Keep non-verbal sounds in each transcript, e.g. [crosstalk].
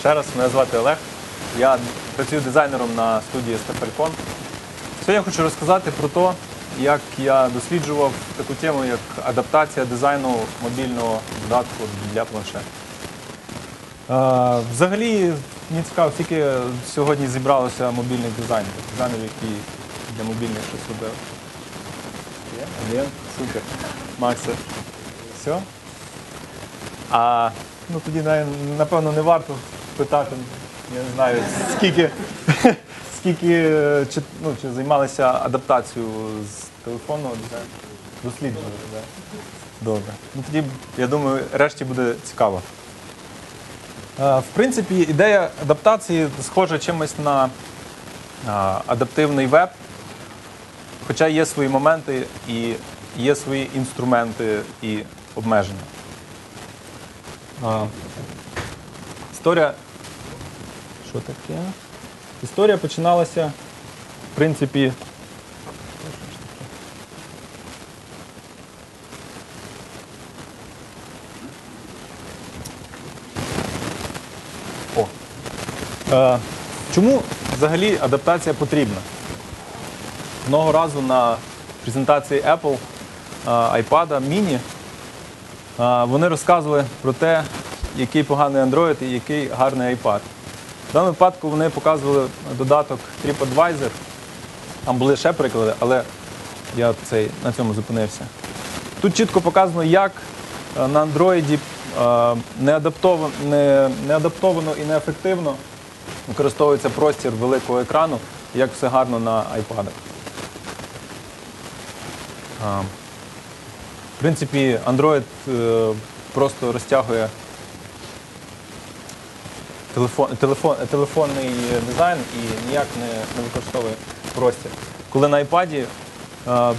Ще раз, мене звати Олег. Я працюю дизайнером на студії Стефалькон. Сьогодні я хочу розказати про те, як я досліджував таку тему, як адаптація дизайну мобільного додатку для планшету. Е, Взагалі, мені цікаво, скільки сьогодні зібралося мобільних дизайнерів, дизайнерів, які для мобільних щось робили. Є? Супер. Максе. Все? А ну тоді напевно не варто питати, я не знаю, скільки, [laughs] скільки е, чи, ну, чи займалися адаптацією з дизайну. Досліджували, так. Добре. Ну тоді, я думаю, решті буде цікаво. Е, В принципі, ідея адаптації схожа чимось на адаптивний веб, хоча є свої моменти і є свої інструменти і обмеження. А, Історія. Що таке? Історія починалася, в принципі. Е, чому взагалі адаптація потрібна? Одного разу на презентації Apple е, iPad mini Вони розказували про те, який поганий Android і який гарний iPad. В даному випадку вони показували додаток TripAdvisor. Там були ще приклади, але я цей, на цьому зупинився. Тут чітко показано, як е, на Android е, неадаптовано, не, неадаптовано і неефективно використовується простір великого екрану, як все гарно на iPad. В принципі, Android е, просто розтягує телефон, телефон, телефонний дизайн і ніяк не, не використовує простір. Коли на iPad е,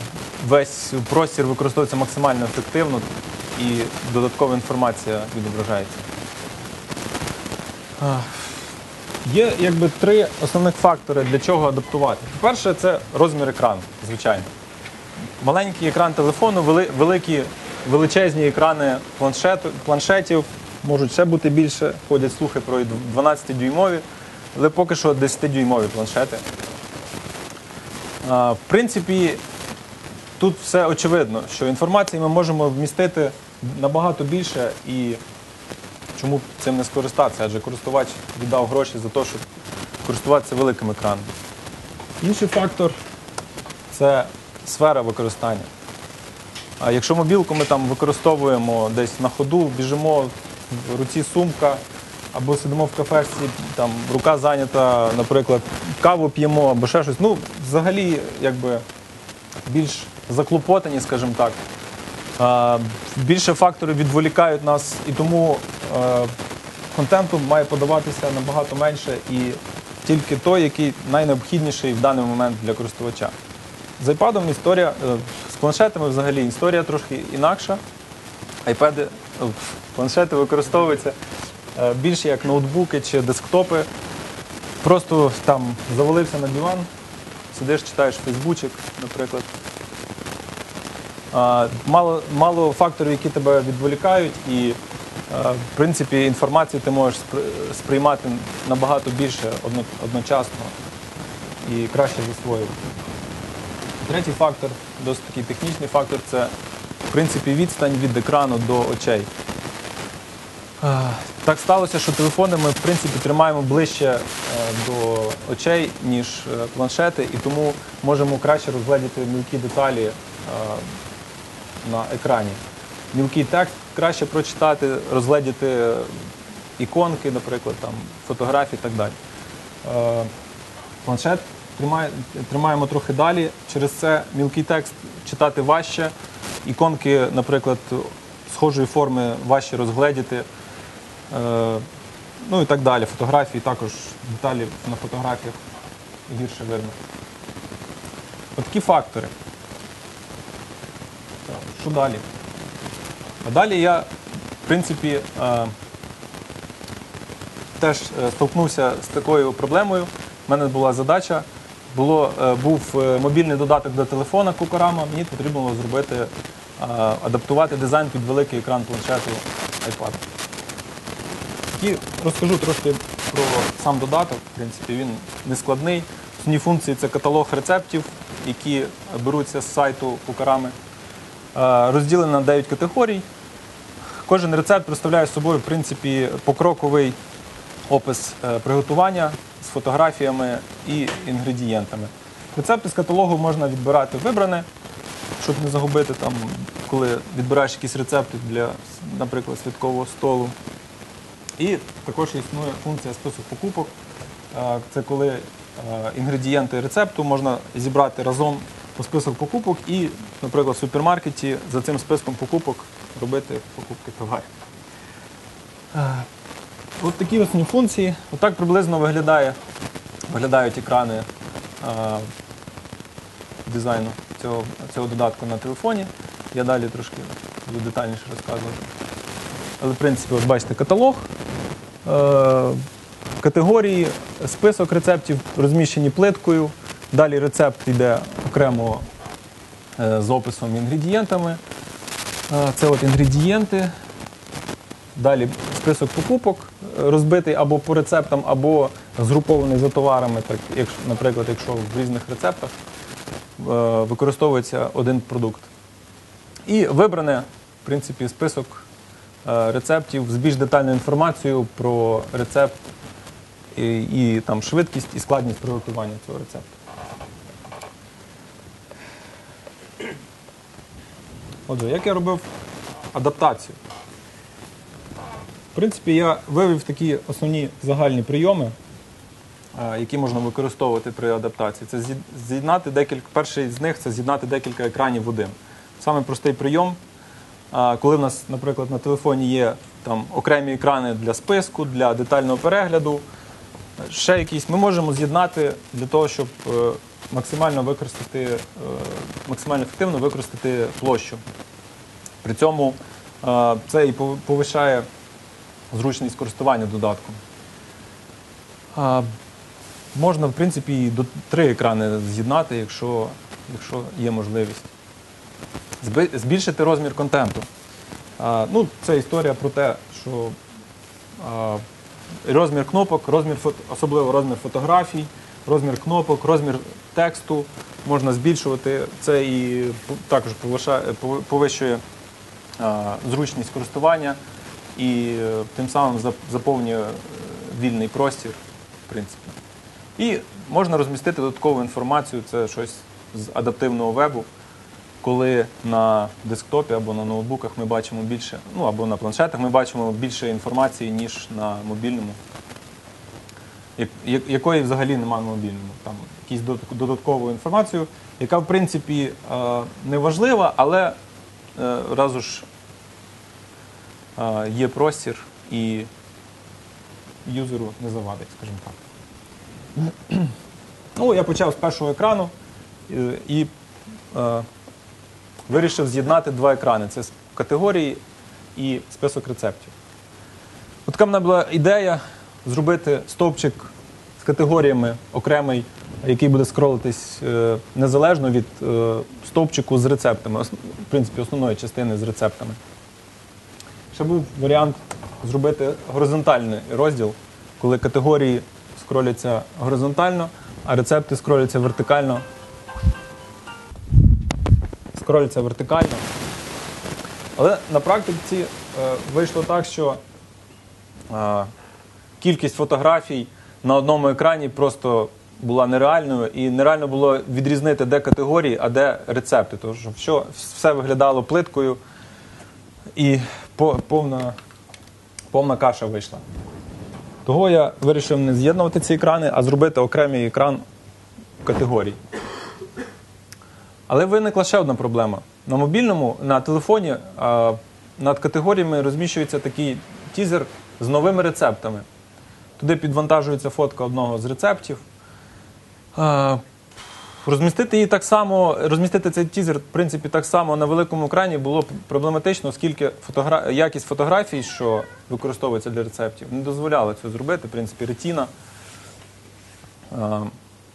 весь простір використовується максимально ефективно і додаткова інформація відображається. Е, Є якби три основних фактори, для чого адаптувати. По-перше, це розмір екрану, звичайно маленький екран телефону, вели- великі величезні екрани планшету, планшетів, можуть ще бути більше, ходять слухи про 12-дюймові, але поки що 10-дюймові планшети. В принципі, тут все очевидно, що інформації ми можемо вмістити набагато більше і чому б цим не скористатися, адже користувач віддав гроші за те, щоб користуватися великим екраном. Інший фактор це сфера використання. А якщо мобілку ми там використовуємо десь на ходу, біжимо в руці сумка, або сидимо в кафешці, там рука зайнята, наприклад, каву п'ємо або ще щось. Ну, взагалі, якби більш заклопотані, скажімо так. Більше факторів відволікають нас, і тому контенту має подаватися набагато менше і тільки той, який найнеобхідніший в даний момент для користувача. З iPad історія, е, з планшетами взагалі історія трошки інакша. е, планшети використовуються е, більше як ноутбуки чи десктопи. Просто там завалився на диван, сидиш, читаєш Фейсбучик, наприклад. Мало, мало факторів, які тебе відволікають, і е, в принципі інформацію ти можеш сприймати набагато більше одночасно і краще засвоювати. Третій фактор, досить такий технічний фактор, це в принципі відстань від екрану до очей. Е, Так сталося, що телефони ми в принципі тримаємо ближче е, до очей, ніж е, планшети, і тому можемо краще розгледіти мілкі деталі на екрані. Мілкий текст краще прочитати, розгледіти іконки, наприклад, фотографії і так далі. Планшет тримає- тримаємо трохи далі. Через це мілкий текст читати важче. Іконки, наприклад, схожої форми важче розгледіти. Е, Ну і так далі. Фотографії також деталі на фотографіях гірше видно. Отакі фактори. Що далі? А далі я, в принципі, е, теж е, столкнувся з такою проблемою. У мене була задача. Було, е, був е, мобільний додаток до телефона Кукорама, мені потрібно було зробити, е, адаптувати дизайн під великий екран планшету iPad. І розкажу трошки про сам додаток. В принципі, він не складний. Основні функції це каталог рецептів, які беруться з сайту Пукарами. Е, Розділено на 9 категорій. Кожен рецепт представляє собою в принципі, покроковий опис приготування фотографіями і інгредієнтами. Рецепти з каталогу можна відбирати вибране, щоб не загубити там, коли відбираєш якісь рецепти для, наприклад, святкового столу. І також існує функція список покупок. Е, Це коли е, інгредієнти рецепту можна зібрати разом по список покупок і, наприклад, в супермаркеті за цим списком покупок робити покупки товарів. От такі основні функції. Отак приблизно виглядає, виглядають екрани е, дизайну цього, цього додатку на телефоні. Я далі трошки буду детальніше розказувати. Але, в принципі, от бачите, каталог, е, категорії, список рецептів розміщені плиткою. Далі рецепт йде окремо е, з описом інгредієнтами. Е, Це от інгредієнти. Далі список покупок розбитий або по рецептам, або згрупований за товарами, так, якщо, наприклад, якщо в різних рецептах е, використовується один продукт. І вибране, в принципі, список е, рецептів з більш детальною інформацією про рецепт і, і там, швидкість і складність приготування цього рецепту. Отже, як я робив адаптацію? В принципі, я вивів такі основні загальні прийоми, е, які можна використовувати при адаптації. Це з'єднати декілька. Перший з них це з'єднати декілька екранів в один. Саме простий прийом. Коли в нас, наприклад, на телефоні є там окремі екрани для списку, для детального перегляду, ще якісь, ми можемо з'єднати для того, щоб е, максимально використати, е, максимально ефективно використати площу. При цьому е, це і повишає зручність користування додатком. А, можна, в принципі, і до три екрани з'єднати, якщо, якщо є можливість. Збільшити розмір контенту. А, ну, це історія про те, що а, розмір кнопок, розмір особливо розмір фотографій, розмір кнопок, розмір тексту можна збільшувати. Це і також повищує а, зручність користування і е, тим самим заповнює е, вільний простір, в принципі. І можна розмістити додаткову інформацію, це щось з адаптивного вебу, коли на десктопі або на ноутбуках ми бачимо більше, ну або на планшетах ми бачимо більше інформації, ніж на мобільному, якої взагалі немає на мобільному. Там якусь додаткову інформацію, яка в принципі е, не важлива, але разу ж є простір і юзеру не завадить, скажімо так. Ну, я почав з першого екрану е, і е, вирішив з'єднати два екрани: це категорії і список рецептів. От така мене була ідея зробити стовпчик з категоріями окремий, який буде скролитись е, незалежно від е, стовпчику з рецептами, в принципі, основної частини з рецептами. Ще був варіант зробити горизонтальний розділ, коли категорії скроляться горизонтально, а рецепти скроляться вертикально. Скроляться вертикально. Але на практиці е, вийшло так, що е, кількість фотографій на одному екрані просто була нереальною, і нереально було відрізнити, де категорії, а де рецепти. Тому що все виглядало плиткою і повна, повна каша вийшла. Того я вирішив не з'єднувати ці екрани, а зробити окремий екран категорій. Але виникла ще одна проблема. На мобільному, на телефоні над категоріями розміщується такий тізер з новими рецептами. Туди підвантажується фотка одного з рецептів. Розмістити її так само, розмістити цей тізер, в принципі, так само на великому екрані було проблематично, оскільки фотогра... якість фотографій, що використовується для рецептів, не дозволяла цього зробити. В принципі, ретіна.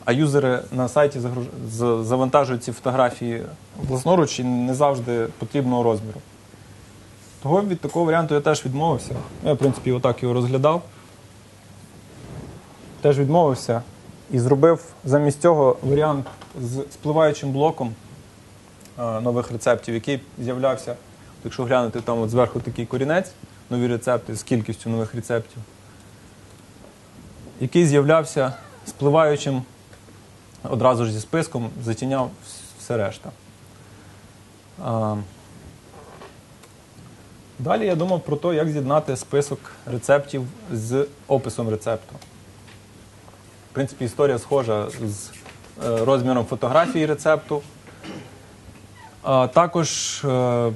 А, юзери на сайті завантажують ці фотографії власноруч і не завжди потрібного розміру. Того від такого варіанту я теж відмовився. Я, в принципі, отак його розглядав. Теж відмовився і зробив замість цього варіант з спливаючим блоком е, нових рецептів, який з'являвся. Якщо глянути, там от зверху такий корінець, нові рецепти з кількістю нових рецептів, який з'являвся спливаючим одразу ж зі списком, затіняв все решта. А, Далі я думав про те, як з'єднати список рецептів з описом рецепту. В принципі, історія схожа з е, розміром фотографії рецепту. Також е, в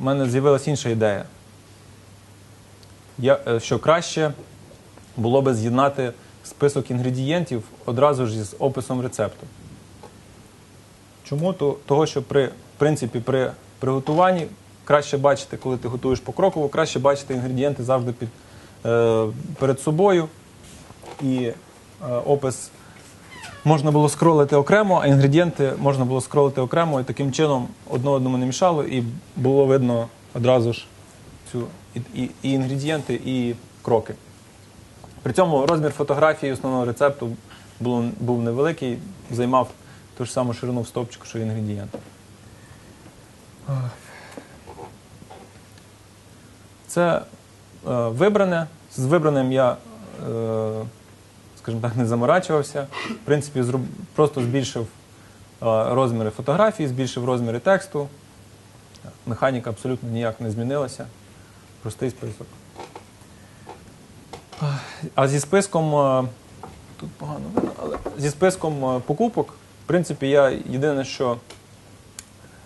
мене з'явилася інша ідея. Я, е, що краще було би з'єднати список інгредієнтів одразу ж з описом рецепту. Чому? То, того, що при, в принципі, при приготуванні краще бачити, коли ти готуєш покроково, краще бачити інгредієнти завжди під, е, перед собою. І е, опис можна було скролити окремо, а інгредієнти можна було скролити окремо, і таким чином одне одному не мішало, і було видно одразу ж цю, і, і, і інгредієнти, і кроки. При цьому розмір фотографії основного рецепту було, був невеликий, займав ту ж саму ширину в стовпчику, що і інгредієнти. Це е, вибране. З вибраним я, е, скажімо так, не заморачувався. В принципі, зроб... просто збільшив е, розміри фотографії, збільшив розміри тексту. Механіка абсолютно ніяк не змінилася. Простий список. А зі списком, е, тут погано але зі списком е, покупок, в принципі, я єдине, що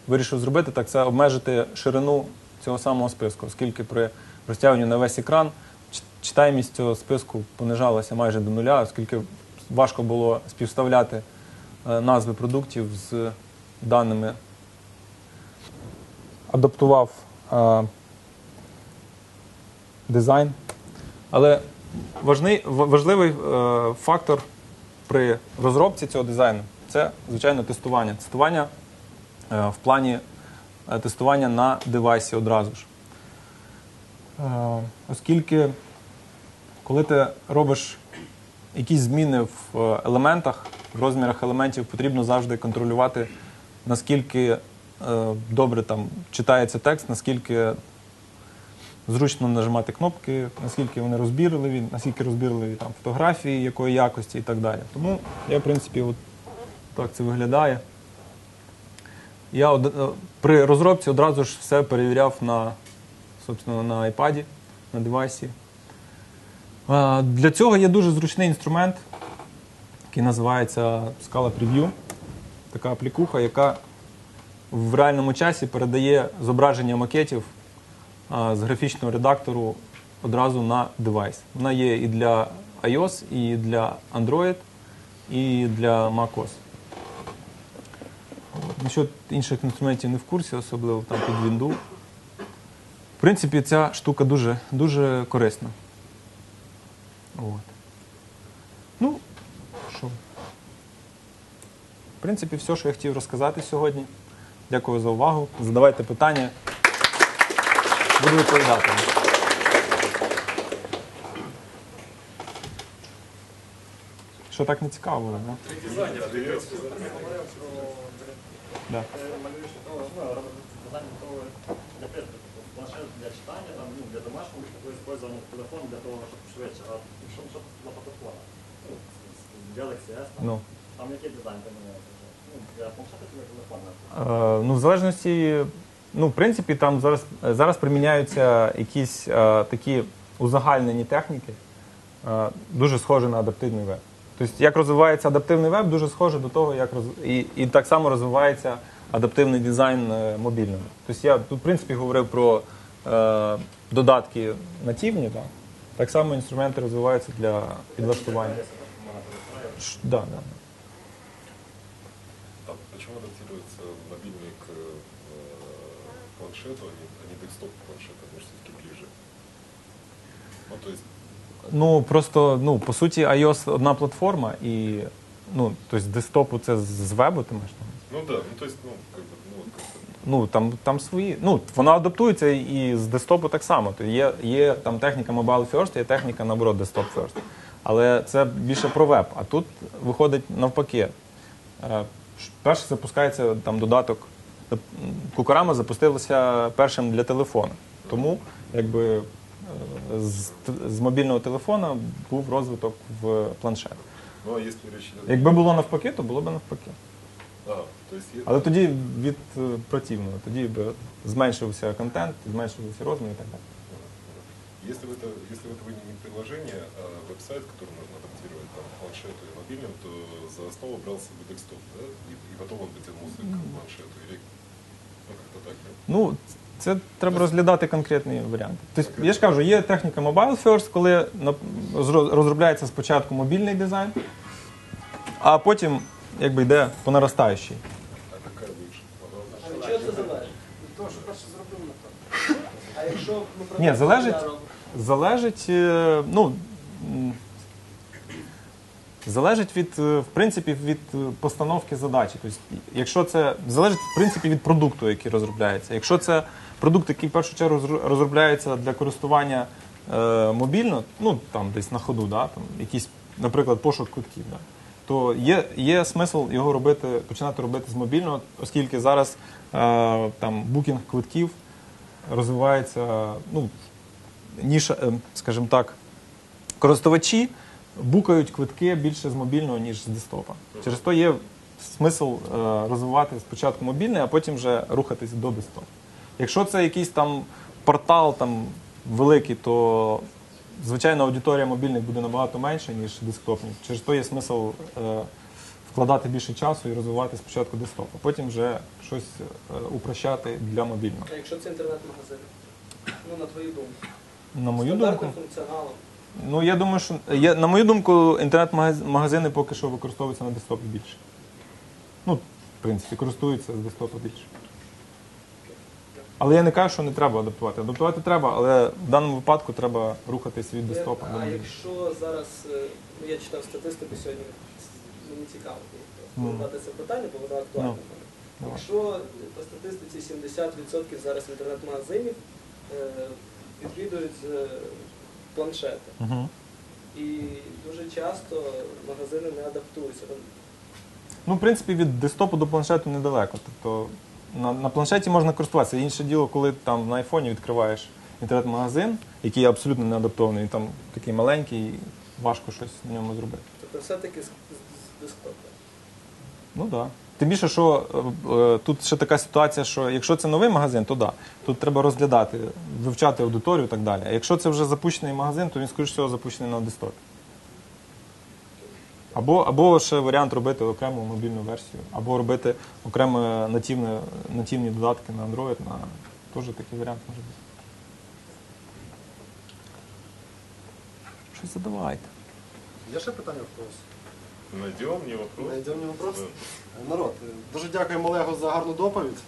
вирішив зробити, так це обмежити ширину цього самого списку, оскільки при розтягуванні на весь екран читаємість цього списку понижалася майже до нуля, оскільки важко було співставляти е, назви продуктів з даними. Адаптував е, дизайн. Але важний, важливий е, фактор при розробці цього дизайну це, звичайно, тестування. Тестування е, в плані е, тестування на девайсі одразу ж. Е, оскільки, коли ти робиш якісь зміни в е, елементах, в розмірах елементів, потрібно завжди контролювати, наскільки е, добре там читається текст, наскільки зручно нажимати кнопки, наскільки вони розбірливі, наскільки розбірливі там фотографії, якої якості і так далі. Тому я, в принципі, от так це виглядає. Я од- при розробці одразу ж все перевіряв на, собственно, на iPad, на девайсі. Для цього є дуже зручний інструмент, який називається Scala Preview. Така аплікуха, яка в реальному часі передає зображення макетів з графічного редактору одразу на девайс. Вона є і для iOS, і для Android, і для macOS. Насчет інших інструментів не в курсі, особливо там під Windows. В принципі, ця штука дуже, дуже корисна. От. Ну, що? В принципі, все, що я хотів розказати сьогодні. Дякую за увагу. Задавайте питання. Буду відповідати. Що так не цікаво було, да? Да. для читания, там, ну, для использован телефон для того, чтобы швидше, а що, що для фотофона? З- з Galaxy S, там, який дизайн? Ну, для планшета чи для телефона? Ну, в залежності, ну, в принципі, там зараз, зараз приміняються якісь е, такі узагальнені техніки, е, дуже схожі на адаптивний веб. Тобто, як розвивається адаптивний веб, дуже схоже до того, як роз... і, і так само розвивається адаптивний дизайн е, мобільного. Тобто я тут, в принципі, говорив про е, додатки нативні, так? так само інструменти розвиваються для підлаштування. Ш- Да, да. А почему адаптируется мобильный к планшету, а не, а не десктоп к планшету? Все-таки ближе? Ну, то есть, Ну просто ну по суті, iOS одна платформа, і ну тобто десктопу це з з вебу ти маєш увазі? ну да, ну то есть, ну, как бы, ну, вот как-то Ну там, там свої. Ну воно адаптується і з десктопу так само. То є, є там техніка Mobile First, є техніка наоборот Desktop First. Але це більше про веб. А тут виходить навпаки. Е, ш- Перше запускається там додаток. М, Кукарама запустилася першим для телефона. Тому якби з, т- з мобільного телефона був розвиток в планшет. Ну а если речь идет... Якби було навпаки, то було б навпаки. А, то есть... Але тоді від е, противного, тоді б зменшився контент, зменшився розмір і так далі. Если, это, если это вы не приложение, а веб-сайт, который можно адаптировать там, к планшету и мобильным, то за основу брался бы декстоп, да? И, и потом он потянулся к планшету. Или ну, да? Ну, це треба розглядати конкретні варіанти. Тобто, я ж кажу, є техніка Mobile First, коли на- зро- розробляється спочатку мобільний дизайн, а потім якби йде по наростаючій. А чого це залежить? Від того, що перше зробив, напевно. А якщо Ні, залежить-? Залежить, е, ну, залежить від, е, в принципі, від е, постановки задачі. Тобто, якщо це залежить в принципі від продукту, який розробляється. Якщо це продукт, який в першу чергу розробляється для користування е, мобільно, ну там десь на ходу, да, там, якийсь, наприклад, пошук квитків, да, то є, є смисл його робити, починати робити з мобільного, оскільки зараз е, там букінг квитків розвивається, ну, ніж, е, скажімо так, користувачі букають квитки більше з мобільного, ніж з десктопа. Через то є смисл е, розвивати спочатку мобільний, а потім вже рухатись до десктопа. Якщо це якийсь там портал там, великий, то звичайно аудиторія мобільних буде набагато менша, ніж десктопних. Через то є смисл е, вкладати більше часу і розвивати спочатку десктоп, а потім вже щось е, упрощати для мобільного. А якщо це інтернет-магазин? Ну, на твою думку. На мою думку. Функціоналом. Ну, я думаю, що я, на мою думку, інтернет-магазини поки що використовуються на десктопі більше. Ну, в принципі, користуються з десктопа більше. Але я не кажу, що не треба адаптувати. Адаптувати треба, але в даному випадку треба рухатись від десктопа А якщо зараз, е, ну, я читав статистику сьогодні, мені цікаво Ну. задати це питання, бо воно актуальне. Ну, мене. давай. Якщо по статистиці 70% зараз інтернет-магазинів е, відвідують е, планшети. Угу. І дуже часто магазини не адаптуються. Ну, в принципі, від десктопу до планшету недалеко. Тобто на, на планшеті можна користуватися. Інше діло, коли там на айфоні відкриваєш інтернет-магазин, який абсолютно не адаптований, він там такий маленький, і важко щось на ньому зробити. Тобто все-таки з, з, з десктопа. Ну так. Да. Тим більше, що е, е, тут ще така ситуація, що якщо це новий магазин, то да. Тут треба розглядати, вивчати аудиторію і так далі. А якщо це вже запущений магазин, то він, скоріш всього, запущений на десктопі. Або, або ще варіант робити окрему мобільну версію, або робити окремо нативне, нативні додатки на Android, на теж такий варіант може бути. Щось задавайте. Є ще питання в когось? Найдем, не вопрос. Найдем не вопрос. Да. Народ, дуже дякуємо Олегу за гарну доповідь.